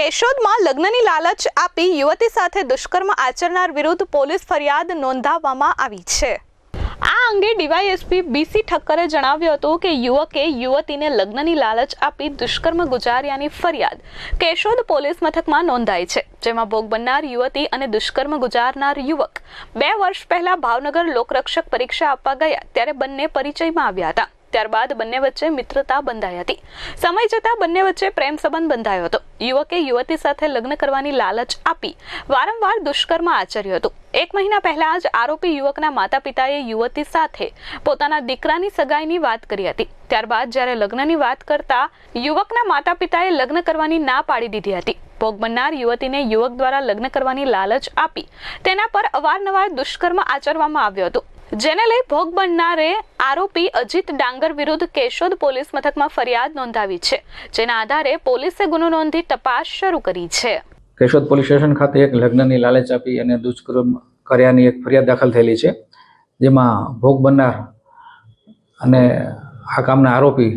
કેશોદમાં લગ્નની લાલચ આપી યુવતી સાથે દુષ્કર્મ આચરનાર વિરુદ્ધ પોલીસ ફરિયાદ નોંધાવવામાં આવી છે. આ અંગે ડીવાયએસપી બીસી ઠક્કરે જણાવ્યું હતું કે યુવકે યુવતીને લગ્નની લાલચ આપી દુષ્કર્મ ગુજાર્યાની ફરિયાદ કેશોદ પોલીસ મથકમાં નોંધાઈ છે, જેમાં ભોગ બનનાર યુવતી અને દુષ્કર્મ ગુજારનાર યુવક બે વર્ષ પહેલા ભાવનગર લોકરક્ષક પરીક્ષા આપવા ગયા, ત્યારે બંને પરિચયમાં આવ્યા હતા. ત્યારબાદ બંને વચ્ચે મિત્રતા બંધાઈ હતી. સમય જતાં બંને વચ્ચે પ્રેમ સંબંધ બંધાયો હતો. યુવકે યુવતી સાથે લગ્ન કરવાની લાલચ આપી વારંવાર દુષ્કર્મ આચર્યું હતું. એક મહિના પહેલા જ આરોપી યુવકના માતા પિતાએ યુવતી સાથે પોતાના દીકરાની સગાઈની વાત કરી હતી. ત્યારબાદ જ્યારે લગ્નની વાત કરતા યુવકના માતા પિતાએ લગ્ન કરવાની ના પાડી દીધી હતી. ભોગ બનનાર યુવતીને યુવક દ્વારા લગ્ન કરવાની લાલચ આપી તેના પર અવારનવાર દુષ્કર્મ આચરવામાં આવ્યો હતું. જેને લઈ ભોગ બનનારે આરોપી અજીત ડાંગર વિરુદ્ધ કેશોદ પોલીસ મથકમાં ફરિયાદ નોંધાવી છે. જેના આધારે પોલીસે ગુનો નોંધી તપાસ શરૂ કરી છે. કેશોદ પોલીસ સ્ટેશન ખાતે એક લગ્નની લાલચ આપી અને દુષ્કર્મ કર્યાની એક ફરિયાદ દાખલ થયેલી છે, જેમાં ભોગ બનનાર અને આ કામના આરોપી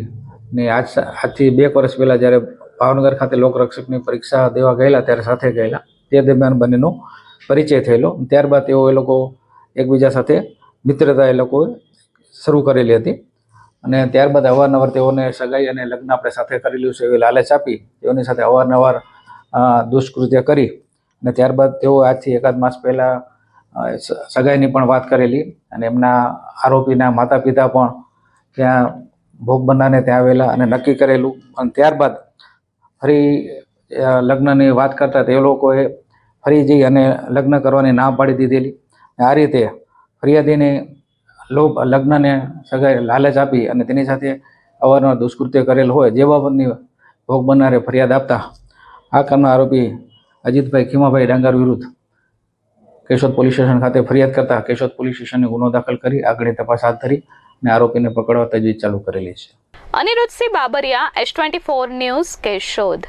ને આજ આજથી બે વર્ષ પહેલાં જ્યારે ભાવનગર ખાતે લોકરક્ષકની પરીક્ષા દેવા ગયેલા, ત્યારે સાથે ગયેલા, તે દરમિયાન બંનેનો પરિચય થયેલો. ત્યારબાદ તેઓ એ લોકો એકબીજા સાથે મિત્રતા એ લોકોએ શરૂ કરેલી હતી. અને ત્યારબાદ અવારનવાર તેઓને સગાઈ અને લગ્ન આપણે સાથે કરેલું છે એવી લાલચ આપી, તેઓની સાથે અવારનવાર દુષ્કૃત્ય કરી. અને ત્યારબાદ તેઓ આજથી એકાદ માસ પહેલાં સગાઈની પણ વાત કરેલી. અને એમના આરોપીના માતા પિતા પણ ત્યાં ભોગ બનાને ત્યાં આવેલા અને નક્કી કરેલું. અને ત્યારબાદ ફરી લગ્નની વાત કરતા તે લોકોએ ફરી જઈ અને લગ્ન કરવાની ના પાડી દીધેલી. આ રીતે ફરિયાદીને લોભ, લગ્નને સગાઈ લાલચ આપી અને તેની સાથે અવારનવાર દુષ્કૃત્ય કરેલ હોય જે બાબતની ભોગ બનનારે ફરિયાદ આપતા આ કામના આરોપી અજીતભાઈ ખીમાભાઈ ડાંગર વિરુદ્ધ કેશોદ પોલીસ સ્ટેશન ખાતે ફરિયાદ કરતા કેશોદ પોલીસ સ્ટેશને ગુનો દાખલ કરી આગળની તપાસ હાથ ધરી અને આરોપીને પકડવા તજવીજ ચાલુ કરેલી છે. Anirudhsinh Babariya S twenty four news, Keshod.